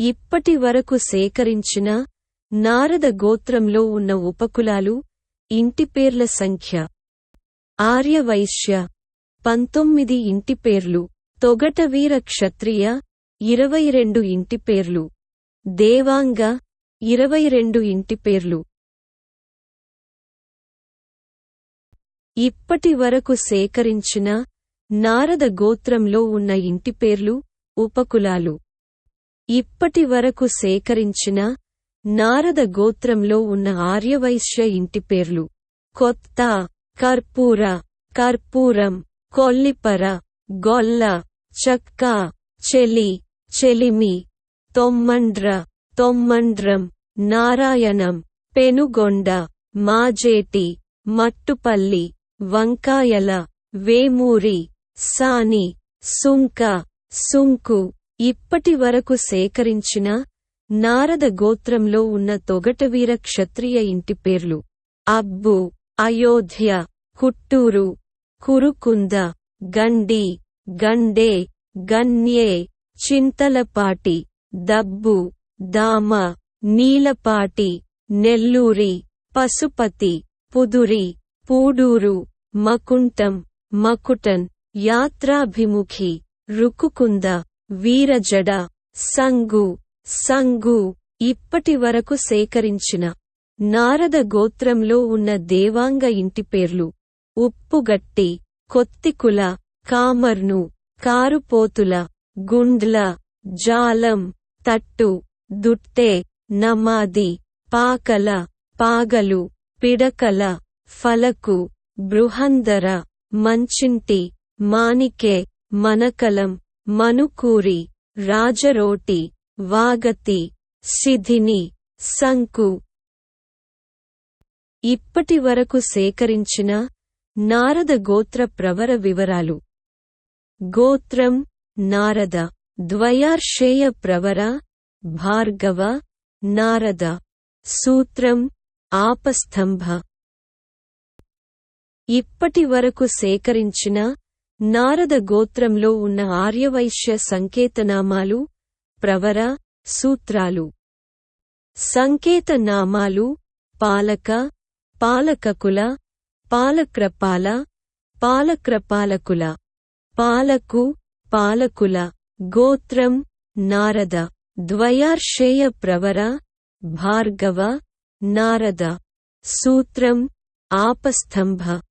ఇప్పటి వరకు సేకరించిన నారద గోత్రంలో ఉన్న ఉపకులాలు ఇంటిపేర్ల సంఖ్య. ఆర్యవైశ్య పంతొమ్మిది ఇంటిపేర్లు తొగటవీర క్షత్రియ ఇరవై రెండు ఇంటిపేర్లు దేవాంగ ఇరవై రెండు ఇంటిపేర్లు ఇప్పటి వరకు సేకరించిన నారద గోత్రంలో ఉన్న ఇంటిపేర్లు ఉపకులాలు. ఇప్పటి వరకు సేకరించిన నారద గోత్రంలో ఉన్న ఆర్యవైశ్య ఇంటి పేర్లు. కొత్త కర్పూర కర్పూరం కొల్లిపర గొల్ల చక్క చెలి చెలిమి తొమ్మండ్ర తొమ్మండ్రం నారాయణం పెనుగొండ మాజేటి మట్టుపల్లి వంకాయల వేమూరి సాని సుంక సుంకు ఇప్పటి వరకు సేకరించిన నారద గోత్రంలో ఉన్న తొగటవీర క్షత్రియ ఇంటి పేర్లు. అబ్బు అయోధ్య కుట్టూరు కురుకుంద గండి గండే గన్యే చింతలపాటి దబ్బు దామ నీలపాటి నెల్లూరి పశుపతి పుదురి పూడూరు మకుంటం మకుటన్ యాత్రాభిముఖి రుకుకుంద. వీరజడ సంగు సంగు ఇప్పటి వరకు సేకరించిన నారద గోత్రంలో ఉన్న దేవాంగ ఇంటి పేర్లు ఉప్పుగట్టి కొత్తికుల కామర్ను కారుపోతుల గుండ్ల జాలం తట్టు దుట్టె నమాది పాకల పాగలు పిడకల ఫలకు బృహందర మంచింటి మానికే మనకలం మనుకూరి రాజరోటి వాగతి సిధిని సంకు. ఇప్పటి వరకు సేకరించిన నారద గోత్ర ప్రవర వివరాలు. గోత్రం నారద ద్వయార్షేయ ప్రవర భార్గవ నారద. సూత్రం ఆపస్తంభ ఇప్పటి వరకు సేకరించిన నారద గోత్రంలో ఉన్న ఆర్యవైశ్య సంకేతనామాలు ప్రవర సూత్రాలు. సంకేతనామాలు పాలక పాలకకుల పాలక్రపాల పాలక్రపాలకుల. పాలకు పాలకుల. గోత్రం నారద. ద్వయార్షేయ ప్రవర భార్గవ నారద. సూత్రం ఆపస్తంభ